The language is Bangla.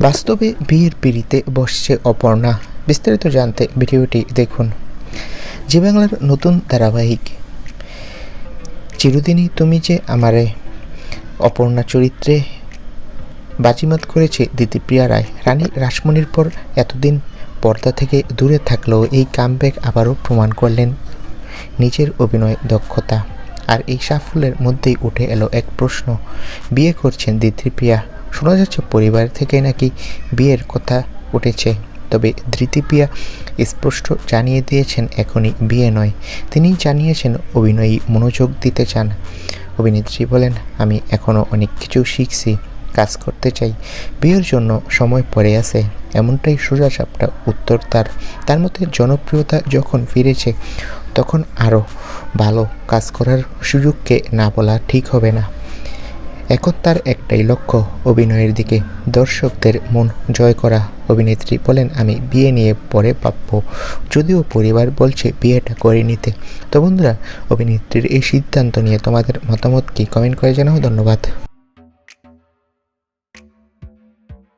বাস্তবে বিয়ের পিড়িতে বসছে অপর্ণা। বিস্তারিত জানতে ভিডিওটি দেখুন। জি বাংলার নতুন ধারাবাহিক। চিরদিনই তুমি যে আমারে, অপর্ণা চরিত্রে বাজিমাত করেছে দিতিপ্রিয়া রায়। রানী রাসমণির পর এতদিন পর্দা থেকে দূরে থাকলেও এই কামব্যাক আবারও প্রমাণ করলেন নিজের অভিনয় দক্ষতা। আর এই সাফল্যের মধ্যেই উঠে এলো এক প্রশ্ন, বিয়ে করছেন দিতিপ্রিয়া শোনা যাচ্ছে পরিবার থেকে নাকি বিয়ের কথা উঠেছে, তবে ধৃতিপ্রিয়া স্পষ্ট জানিয়ে দিয়েছেন এখনই বিয়ে নয়। তিনি জানিয়েছেন অভিনয়ী মনোযোগ দিতে চান। অভিনেত্রী বলেন, আমি এখনও অনেক কিছু শিখছি, কাজ করতে চাই। বিয়ের জন্য সময় পড়ে আছে। এমনটাই সোজা সাপটা উত্তর তার। তার মতে জনপ্রিয়তা যখন ফিরেছে, তখন আরও ভালো কাজ করার সুযোগকে না বলা ঠিক হবে না। এখন তার একটাই লক্ষ্য অভিনয়ের দিকে। দর্শকদের মন জয় করা অভিনেত্রী বলেন, আমি বিয়ে নিয়ে পরে ভাবব। যদিও পরিবার বলছে বিয়েটা করে নিতে। তো বন্ধুরা, অভিনেত্রীর এই সিদ্ধান্ত নিয়ে তোমাদের মতামত কি? কমেন্ট করে জানাও। ধন্যবাদ।